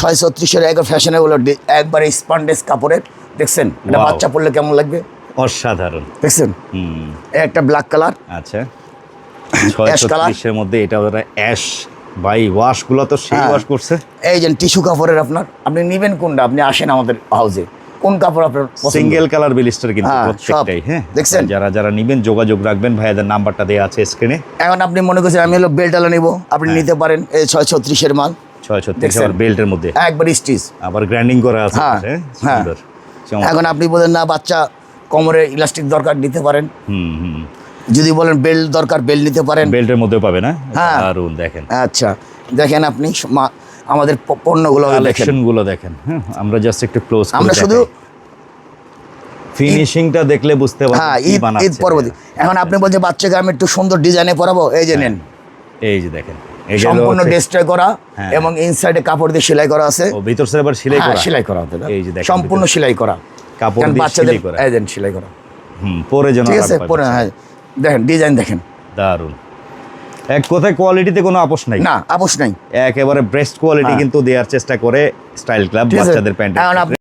ছয় ছত্রিশের একবার ফ্যাশনেবল একবার স্পান্ডেস কাপড়ের দেখছেন? এটা বাচ্চা পড়লে কেমন লাগবে? অসাধারণ। দেখছেন? একটা ব্ল্যাক কালার আচ্ছা। ছয়শো? ত্রিশের মধ্যে এটা ওরা অ্যাশ ভাই ওয়াশগুলো তো সেই হ্যাঁ। ওয়াশ করছে। এই যে টিস্যু কাপড়ের আপনার আপনি নেবেন কোনটা? আপনি আসেন আমাদের হাউসে কোন কাপড় আপনার সিঙ্গেল কালার বিলিস্টার কিন্তু হ্যাঁ, প্রত্যেকটাই হ্যাঁ। দেখছেন? যারা যারা নিবেন যোগাযোগ রাখবেন ভাইয়াদের নাম্বারটা দেওয়া আছে স্ক্রিনে এখন আপনি মনে করছেন আমি হলো বেল্টালা নিব। আপনি হ্যাঁ। নিতে পারেন এই ছয় ছত্রিশের মাল। ছত্রিশ আবার বেল্টের মধ্যে। একবার স্টিচ। আবার গ্র্যান্ডিং করা আছে হ্যাঁ, হ্যাঁ। হ্যাঁ। এখন আপনি বলেন না বাচ্চা কোমরে ইলাস্টিক দরকার নিতে পারেন। হুম হুম। যদি বলেন বেল্ট দরকার বেল্ট নিতে পারেন। বেল্টের মধ্যে পাবে না? হ্যাঁ। দারুণ দেখেন। আচ্ছা দেখেন আপনি আমাদের পণ্যগুলো দেখেন। দেখেন হ্যাঁ। আমরা জাস্ট একটু ক্লোজ আমরা শুধু ফিনিশিংটা দেখলে বুঝতে পারবেন হ্যাঁ ঈদ ঈদ পরবর্তী। এখন আপনি বলছেন বাচ্চাকে আমি একটু সুন্দর ডিজাইনে পরাবো। এই যে নেন। এই যে দেখেন। সম্পূর্ণ ডেস্ট্রয় করা হ্যাঁ। এবং ইনসাইডে কাপড় দিয়ে সেলাই করা আছে। ও ভিতর সাইড আবার সেলাই হ্যাঁ, করা? সেলাই করা হতে এই যে সম্পূর্ণ সেলাই করা। কাপড় দিয়ে সেলাই করা। দেন সেলাই করা। হুম পরে যেন ঠিক আছে পরে হ্যাঁ দেখেন ডিজাইন দেখেন। দারুণ এক কথায় কোয়ালিটিতে কোনো আপোষ নাই। না আপোষ নাই। একেবারে বেস্ট কোয়ালিটি হ্যাঁ। কিন্তু দেওয়ার চেষ্টা করে স্টাইল ক্লাব বাচ্চাদের প্যান্ট